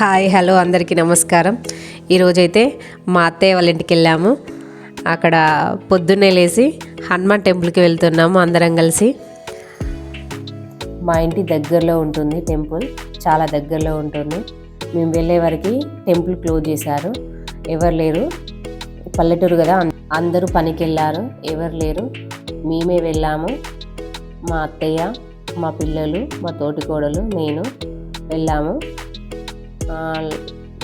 Hi hello అందరికీ నమస్కారం. ఈరోజైతే మా అత్తయ్య వాళ్ళ ఇంటికి వెళ్ళాము. అక్కడ పొద్దున్నే లేచి హనుమాన్ టెంపుల్కి వెళ్తున్నాము అందరం కలిసి. మా ఇంటి దగ్గరలో ఉంటుంది టెంపుల్ చాలా దగ్గరలో ఉంటుంది. మేము వెళ్ళే వరకు టెంపుల్ క్లోజ్ చేశారు. ఎవరు లేరు. పల్లెటూరు కదా అందరూ పనికి వెళ్ళారు ఎవరు లేరు. మేమే వెళ్ళాము. మా అత్తయ్య మా పిల్లలు మా తోటికోడలు నేను వెళ్ళాము.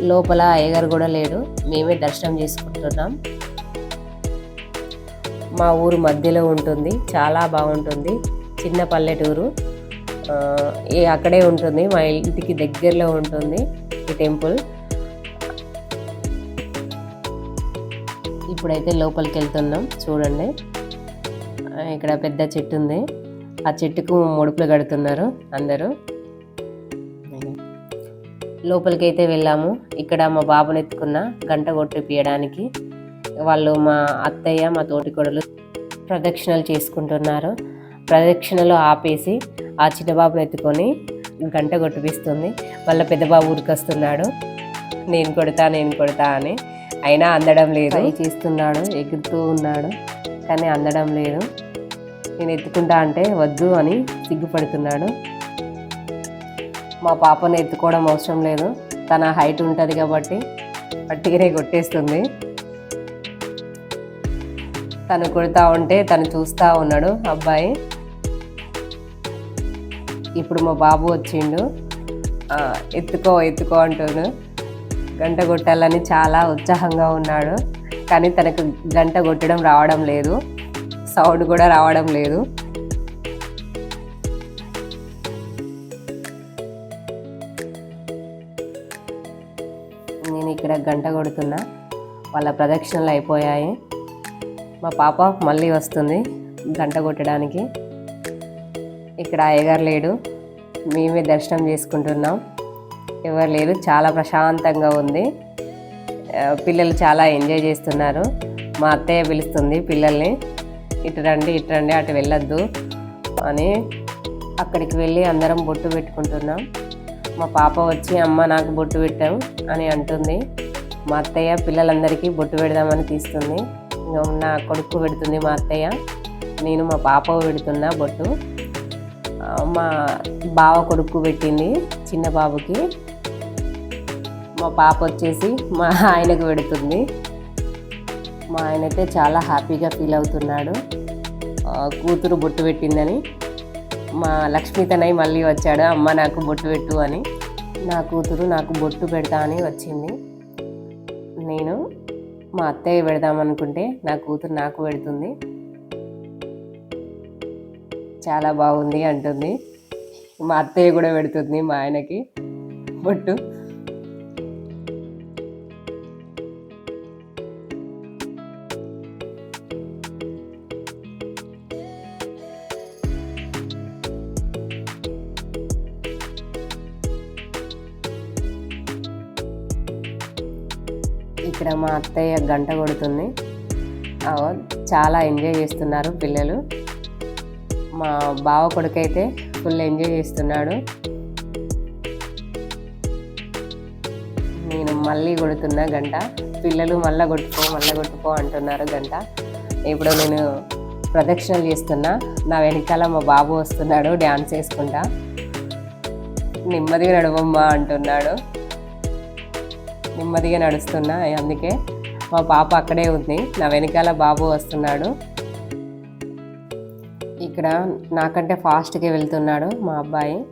లోపల అయ్యగారు కూడా లేడు. మేమే దర్శనం చేసుకుంటున్నాం. మా ఊరు మధ్యలో ఉంటుంది. చాలా బాగుంటుంది. చిన్న పల్లెటూరు. అక్కడే ఉంటుంది. మా ఇంటికి దగ్గరలో ఉంటుంది ఈ టెంపుల్. ఇప్పుడైతే లోపలికి వెళ్తున్నాం. చూడండి. ఇక్కడ పెద్ద చెట్టు ఉంది. ఆ చెట్టుకు ముడుపులు కడుతున్నారు అందరూ. లోపలికి అయితే వెళ్ళాము. ఇక్కడ మా బాబుని ఎత్తుకున్న గంట కొట్టిపియడానికి వాళ్ళు మా అత్తయ్య మా తోటి కొడలు ప్రదక్షిణలు చేసుకుంటున్నారు. ప్రదక్షిణలు ఆపేసి ఆ చిన్న బాబుని ఎత్తుకొని గంట కొట్టిపిస్తుంది. వాళ్ళ పెద్ద బాబు ఉరికొస్తున్నాడు. నేను కొడతా నేను కొడతా అని. అయినా అందడం లేదు. చేస్తున్నాడు ఎగురుతూ ఉన్నాడు కానీ అందడం లేదు. నేను ఎత్తుకుంటా అంటే వద్దు అని సిగ్గుపడుతున్నాడు. మా పాపను ఎత్తుకోవడం అవసరం లేదు. తన హైట్ ఉంటుంది కాబట్టి పట్టిగానే కొట్టేస్తుంది. తను కొడుతూ ఉంటే తను చూస్తూ ఉన్నాడు అబ్బాయి. ఇప్పుడు మా బాబు వచ్చిండు. ఎత్తుకో ఎత్తుకో అంటుండు. గంట కొట్టాలని చాలా ఉత్సాహంగా ఉన్నాడు. కానీ తనకు గంట కొట్టడం రావడం లేదు. సౌండ్ కూడా రావడం లేదు. వాళ్ళకి గంట కొడుతున్నా. వాళ్ళ ప్రదక్షిణలు అయిపోయాయి. మా పాప మళ్ళీ వస్తుంది గంట కొట్టడానికి. ఇక్కడ అయ్యగారు లేడు. మేమే దర్శనం చేసుకుంటున్నాం. ఎవరు లేరు. చాలా ప్రశాంతంగా ఉంది. పిల్లలు చాలా ఎంజాయ్ చేస్తున్నారు. మా అత్తయ్య పిలుస్తుంది పిల్లల్ని. ఇటు రండి ఇటు రండి అటు వెళ్ళొద్దు అని అక్కడికి వెళ్ళి అందరం బొట్టు పెట్టుకుంటున్నాం. మా పాప వచ్చి అమ్మ నాకు బొట్టు పెట్టాం అని అంటుంది. మా అత్తయ్య పిల్లలందరికీ బొట్టు పెడదామని తీస్తుంది. ఇంకా నా కొడుకు పెడుతుంది మా అత్తయ్య. నేను మా పాప పెడుతున్నా బొట్టు. మా బావ కొడుకు పెట్టింది చిన్న బాబుకి. మా పాప వచ్చేసి మా ఆయనకు పెడుతుంది. మా ఆయన అయితే చాలా హ్యాపీగా ఫీల్ అవుతున్నాడు. కూతురు బొట్టు పెట్టిందని. మా లక్ష్మీతనై మళ్ళీ వచ్చాడు. అమ్మ నాకు బొట్టు పెట్టు అని. నా కూతురు నాకు బొట్టు పెడతా అని వచ్చింది. నేను మా అత్తయ్య పెడదామనుకుంటే నా కూతురు నాకు పెడుతుంది. చాలా బాగుంది అంటుంది. మా అత్తయ్య కూడా పెడుతుంది మా ఆయనకి. బొట్టు. ఇక్కడ మా అత్తయ్య గంట కొడుతుంది. ఆ, చాలా ఎంజాయ్ చేస్తున్నారు పిల్లలు. మా బావ కొడుకైతే ఫుల్ ఎంజాయ్ చేస్తున్నాడు. నేను మళ్ళీ కొడుతున్నా గంట. పిల్లలు మళ్ళీ కొట్టుకో మళ్ళీ కొట్టుకో అంటున్నారు గంట. ఇప్పుడు నేను ప్రదక్షిణలు చేస్తున్నా. నా వెనకాల మా బాబు వస్తున్నాడు డ్యాన్స్ వేసుకుంటా నెమ్మదిగా నడవమ్మా అంటున్నాడు. నెమ్మదిగా నడుస్తున్నా. అందుకే మా పాప అక్కడే ఉంది. నా వెనకాల బాబు వస్తున్నాడు. ఇక్కడ నాకంటే ఫాస్ట్గా వెళ్తున్నాడు మా అబ్బాయి.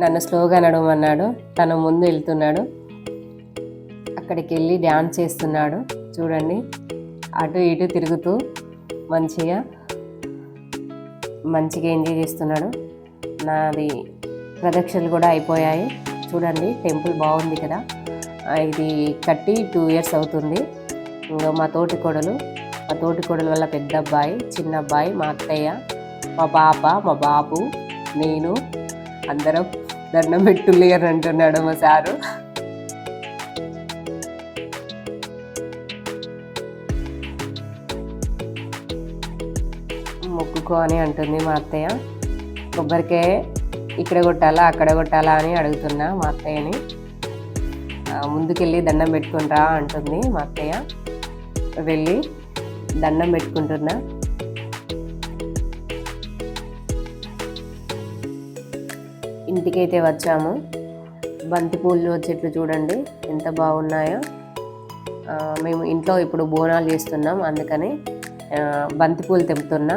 నన్ను స్లోగా నడవమన్నాడు. తను ముందు వెళ్తున్నాడు. అక్కడికి వెళ్ళి డ్యాన్స్ చేస్తున్నాడు. చూడండి. అటు ఇటు తిరుగుతూ మంచిగా మంచిగా ఎంజాయ్ చేస్తున్నాడు. నాది ప్రదక్షిణలు కూడా అయిపోయాయి. చూడండి టెంపుల్ బాగుంది కదా. ఇది కట్టి టూ ఇయర్స్ అవుతుంది. ఇంకా మా తోటి కోడలు మా తోటి కోడలు వల్ల పెద్ద అబ్బాయి చిన్న అబ్బాయి మా అత్తయ్య మా పాప మా బాబు నేను అందరం దండం పెట్టుల్లి అని అంటున్నాడు మా సారు. మొక్కుకో అని అంటుంది మా అత్తయ్య. కొబ్బరికాయ ఇక్కడ కొట్టాలా అక్కడ కొట్టాలా అని అడుగుతున్నా మా అత్తయ్యని. ముందుకెళ్ళి దండం పెట్టుకుంటా అంటుంది మా అత్తయ్య. వెళ్ళి దండం పెట్టుకుంటున్నా. ఇంటికైతే వచ్చాము. బంతిపూలు చెట్లు చూడండి ఎంత బాగున్నాయో. మేము ఇంట్లో ఇప్పుడు బోనాలు చేస్తున్నాం అందుకని బంతిపూలు తెంపుతున్నా.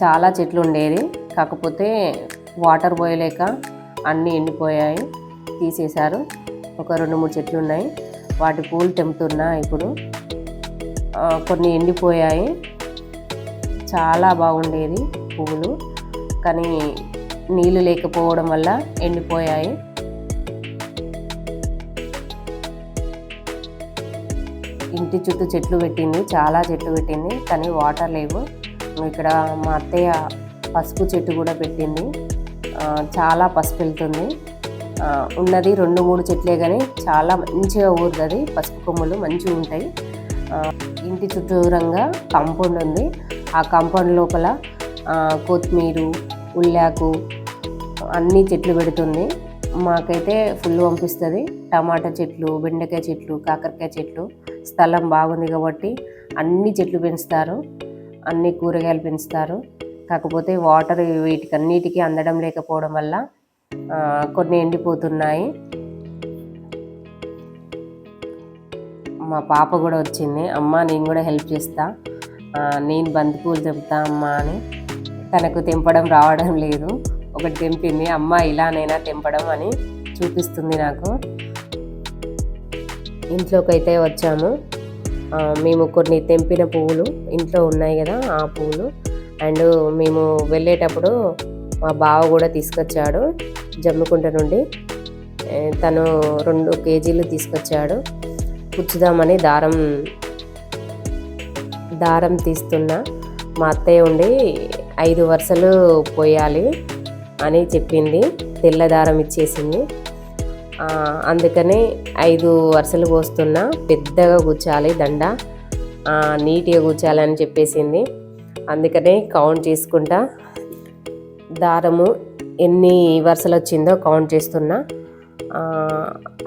చాలా చెట్లు ఉండేది కాకపోతే వాటర్ పోయలేక అన్నీ ఎండిపోయాయి తీసేశారు. ఒక రెండు మూడు చెట్లు ఉన్నాయి. వాటి పూలు తెంపుతున్నా ఇప్పుడు. కొన్ని ఎండిపోయాయి. చాలా బాగుండేది పువ్వులు కానీ నీళ్ళు లేకపోవడం వల్ల ఎండిపోయాయి. ఇంటి చుట్టూ చెట్లు పెట్టింది. చాలా చెట్లు పెట్టింది. కానీ వాటర్ లేవు. ఇక్కడ మా అత్తయ్య పసుపు చెట్టు కూడా పెట్టింది. చాలా పసుపు వెళ్తుంది. ఉన్నది రెండు మూడు చెట్లే కానీ చాలా మంచిగా ఊరుతుంది. పసుపు కొమ్ములు మంచిగా ఉంటాయి. ఇంటి చుట్టూరంగా కాంపౌండ్ ఉంది. ఆ కాంపౌండ్ లోపల కొత్తిమీర ఉల్లాకు అన్ని చెట్లు పెడుతుంది. మాకైతే ఫుల్ పంపిస్తుంది. టమాటా చెట్లు బెండకాయ చెట్లు కాకరకాయ చెట్లు స్థలం బాగుంది కాబట్టి అన్ని చెట్లు పెంచుతారు. అన్ని కూరగాయలు పెంచుతారు. కాకపోతే వాటర్ వీటికి అన్నిటికీ అందడం లేకపోవడం వల్ల కొన్ని ఎండిపోతున్నాయి. మా పాప కూడా వచ్చింది. అమ్మ నేను కూడా హెల్ప్ చేస్తా. నేను బంతిపూలు తెంపుతా అమ్మ అని. తనకు తెంపడం రావడం లేదు. ఒకటి తెంపింది. అమ్మ ఇలానైనా తెంపడం అని చూపిస్తుంది నాకు. ఇంట్లోకి అయితే వచ్చాము మేము కొన్ని తెంపిన పువ్వులు ఇంట్లో ఉన్నాయి కదా ఆ పువ్వులు. అండ్ మేము వెళ్ళేటప్పుడు మా బావ కూడా తీసుకొచ్చాడు జమ్మికుంట నుండి. తను రెండు కేజీలు తీసుకొచ్చాడు. పుచ్చుదామని దారం దారం తీస్తున్నా మా అత్తయ్య ఉండి ఐదు వరుసలు పోయాలి అని చెప్పింది. తెల్ల దారం ఇచ్చేసింది. అందుకని ఐదు వరుసలు పోస్తున్నా. పెద్దగా కూర్చాలి దండ. నీట్గా కూర్చాలని చెప్పేసింది. అందుకనే కౌంట్ చేసుకుంటా. దారము ఎన్ని వరుసలు వచ్చిందో కౌంట్ చేస్తున్నా.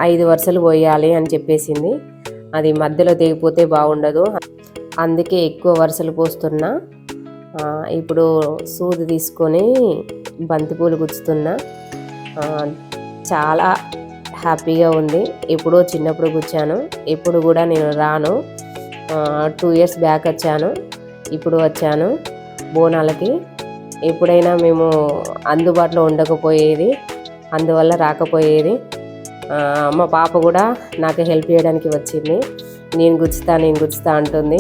ఐదు వరుసలు పోయాలి అని చెప్పేసింది. అది మధ్యలో తెగిపోతే బాగుండదు. అందుకే ఎక్కువ వరుసలు పోస్తున్నా. ఇప్పుడు సూది తీసుకొని బంతిపూలు గుచ్చుతున్నా. చాలా హ్యాపీగా ఉంది. ఎప్పుడో చిన్నప్పుడు గుచ్చాను. ఇప్పుడు కూడా నేను రాను. టూ ఇయర్స్ బ్యాక్ వచ్చాను. ఇప్పుడు వచ్చాను బోనాలకి. ఎప్పుడైనా మేము అందుబాటులో ఉండకపోయేది అందువల్ల రాకపోయేది. మా పాప కూడా నాకు హెల్ప్ చేయడానికి వచ్చింది. నేను గుచ్చుతా నేను గుచ్చుతా అంటుంది.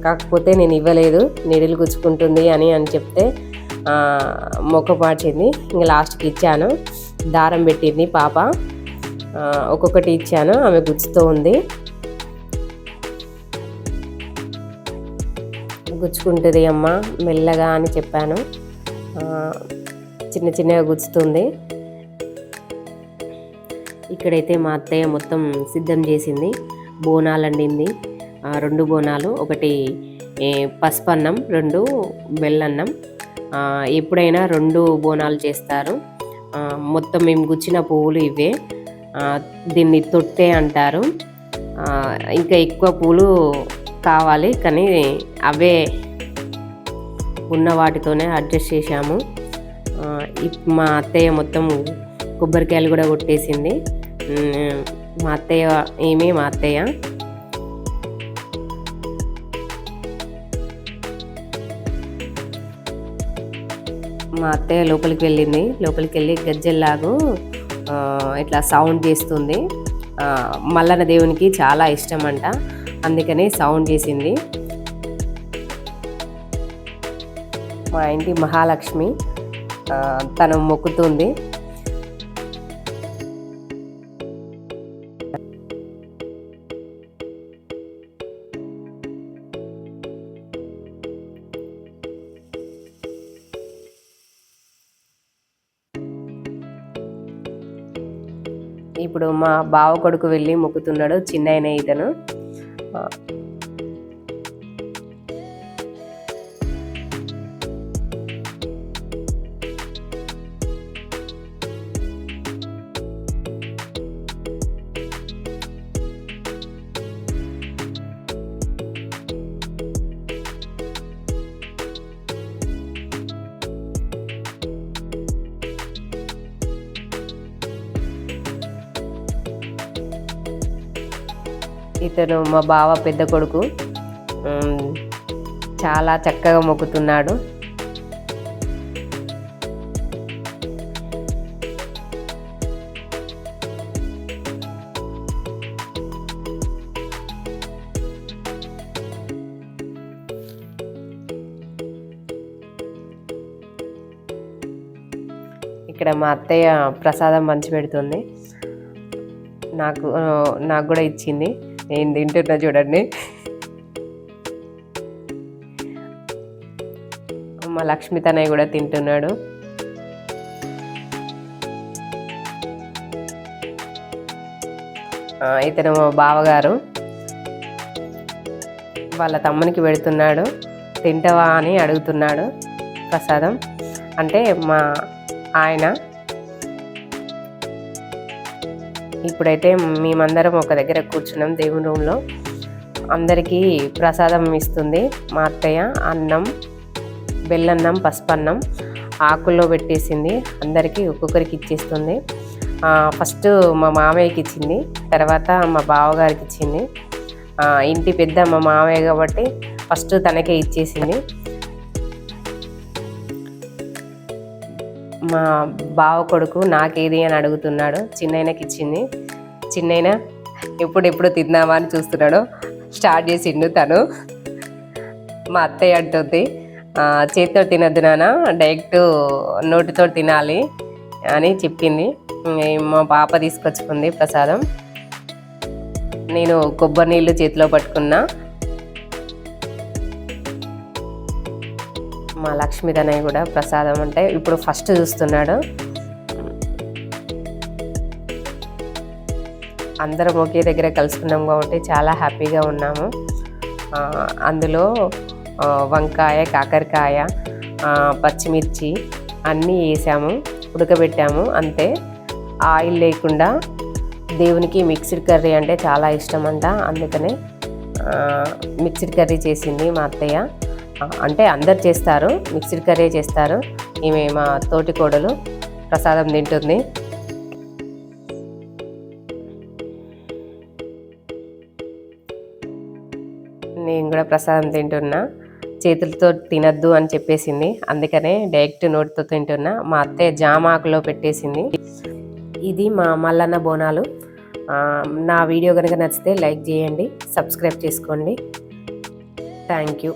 కాకపోతే నేను ఇవ్వలేదు నీడిలు గుచ్చుకుంటుంది అని అని చెప్తే ఆ, ఇంకా లాస్ట్కి ఇచ్చాను. దారం పెట్టింది పాప. ఒక్కొక్కటి ఇచ్చాను ఆమె గుచ్చుతూ ఉంది. గుచ్చుకుంటుంది అమ్మ మెల్లగా అని చెప్పాను. చిన్న చిన్నగా గుచ్చుతుంది. ఇక్కడైతే మా అత్తయ్య మొత్తం సిద్ధం చేసింది బోనాలు వండింది రెండు బోనాలు ఒకటి పసుపు అన్నం రెండు బెల్లన్నం. ఎప్పుడైనా రెండు బోనాలు చేస్తారు. మొత్తం మేము గుచ్చిన పువ్వులు ఇవే. దీన్ని తొట్టే అంటారు. ఇంకా ఎక్కువ పూలు కావాలి కానీ అవే ఉన్న వాటితోనే అడ్జస్ట్ చేశాము. ఇప్- మా అత్తయ్య మొత్తం కొబ్బరికాయలు కూడా కొట్టేసింది. మా అత్తయ్య ఏమి మా అత్తయ్య? మా అత్తయ్య లోపలికి వెళ్ళింది. లోపలికి వెళ్ళి గజ్జెల్లాగు ఇట్లా సౌండ్ చేస్తుంది. మల్లన మల్లన్న దేవునికి చాలా ఇష్టం అంట అందుకని సౌండ్ చేసింది. మా ఇంటి మహాలక్ష్మి తను మొక్కుతుంది. ఇప్పుడు మా బావ కొడుకు వెళ్ళి మొక్కుతున్నాడు చిన్న ఇతను. ఆ, ఇతను మా బావ పెద్ద కొడుకు. చాలా చక్కగా మొక్కుతున్నాడు. ఇక్కడ మా అత్తయ్య ప్రసాదం పంచి పెడుతుంది నాకు నాకు కూడా ఇచ్చింది. నేను తింటున్నా చూడండి. మా లక్ష్మి తనయ్య కూడా తింటున్నాడు. ఇతను మా బావగారు వాళ్ళ తమ్మునికి పెడుతున్నాడు. తింటావా అని అడుగుతున్నాడు ప్రసాదం. అంటే మా ఆయన ఇప్పుడైతే మేమందరం ఒక దగ్గర కూర్చున్నాం దేవుని రూమ్లో. అందరికీ ప్రసాదం ఇస్తుంది. మా అత్తయ్య అన్నం బెల్లన్నం పసుపన్నం ఆకుల్లో పెట్టేసింది. అందరికీ ఒక్కొక్కరికి ఇచ్చేస్తుంది. ఫస్ట్ మా మామయ్యకి ఇచ్చింది. తర్వాత మా బావగారికి ఇచ్చింది. ఇంటి పెద్ద మా మామయ్య కాబట్టి ఫస్ట్ తనకే ఇచ్చేసింది. మా బావ కొడుకు నాకేది అని అడుగుతున్నాడు చిన్నైనకి ఇచ్చింది. చిన్నైన ఎప్పుడు ఎప్పుడు తిందామా అని చూస్తున్నాడు స్టార్ట్ చేసిండు తను. మా అత్తయ్య అంటుంది చేతితో తినద్దు నాన్న డైరెక్ట్ నోటితో తినాలి అని చెప్పింది. మా పాప తీసుకొచ్చుకుంది ప్రసాదం. నేను కొబ్బరి నీళ్ళు చేతిలో పట్టుకున్నా. మా లక్ష్మీ తనయ్య కూడా ప్రసాదం అంటే ఇప్పుడు ఫస్ట్ చూస్తున్నాడు. అందరం ఒకే దగ్గర కలుసుకున్నాం కాబట్టి చాలా హ్యాపీగా ఉన్నాము. అందులో వంకాయ కాకరకాయ పచ్చిమిర్చి అన్నీ వేసాము ఉడకబెట్టాము అంతే. ఆయిల్ లేకుండా దేవునికి మిక్స్డ్ కర్రీ అంటే చాలా ఇష్టం అంట అందుకనే మిక్స్డ్ కర్రీ చేసింది మా అత్తయ్య. అంటే అందరు చేస్తారు మిక్స్డ్ కర్రీ చేస్తారు. ఈమె మా తోటి కోడలు ప్రసాదం తింటుంది. నేను కూడా ప్రసాదం తింటున్నా. చేతులతో తినద్దు అని చెప్పేసింది. అందుకనే డైరెక్ట్ నోటితో తింటున్నా. మా అత్తయ్య జామాకులో పెట్టేసింది. ఇది మా మల్లన్న బోనాలు. నా వీడియో కనుక నచ్చితే లైక్ చేయండి సబ్స్క్రైబ్ చేసుకోండి. Thank you.